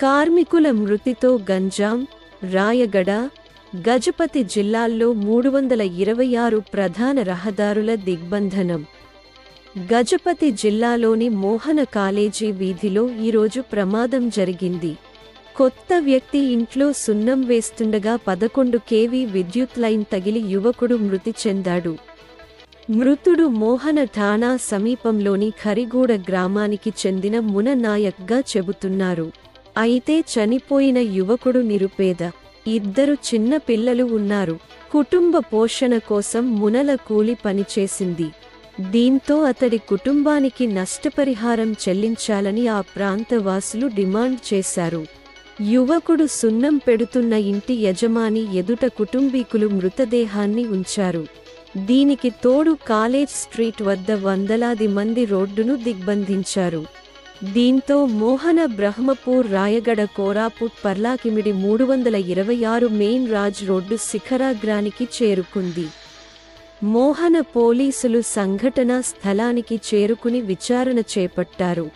కార్మికుల మృతితో గంజాం రాయగడ గజపతి జిల్లాల్లో మూడు వందల ఇరవై ఆరు ప్రధాన రహదారుల దిగ్బంధనం. గజపతి జిల్లాలోని మోహన కాలేజీ వీధిలో ఈరోజు ప్రమాదం జరిగింది. కొత్త వ్యక్తి ఇంట్లో సున్నం వేస్తుండగా పదకొండు కేవీ విద్యుత్ లైన్ తగిలి యువకుడు మృతి చెందాడు. మృతుడు మోహన ఠాణా సమీపంలోని ఖరిగూడ గ్రామానికి చెందిన మున నాయక్గా చెబుతున్నారు. అయితే చనిపోయిన యువకుడు నిరుపేద. ఇద్దరు చిన్న పిల్లలు ఉన్నారు. కుటుంబ పోషణ కోసం మునల కూలి పనిచేసింది. దీంతో అతడి కుటుంబానికి నష్టపరిహారం చెల్లించాలని ఆ ప్రాంతవాసులు డిమాండ్ చేశారు. యువకుడు సున్నం పెడుతున్న ఇంటి యజమాని ఎదుట కుటుంబీకులు మృతదేహాన్ని ఉంచారు. దీనికి తోడు కాలేజ్ స్ట్రీట్ వద్ద వందలాది మంది రోడ్డును దిగ్బంధించారు. దీంతో మోహన బ్రహ్మపూర్ రాయగడ కోరాపుట్ పర్లాకిమిడి మూడు వందల ఇరవై ఆరు మెయిన్ రాజ్ రోడ్డు శిఖరాగ్రానికి చేరుకుంది. మోహన పోలీసులు సంఘటనా స్థలానికి చేరుకుని విచారణ చేపట్టారు.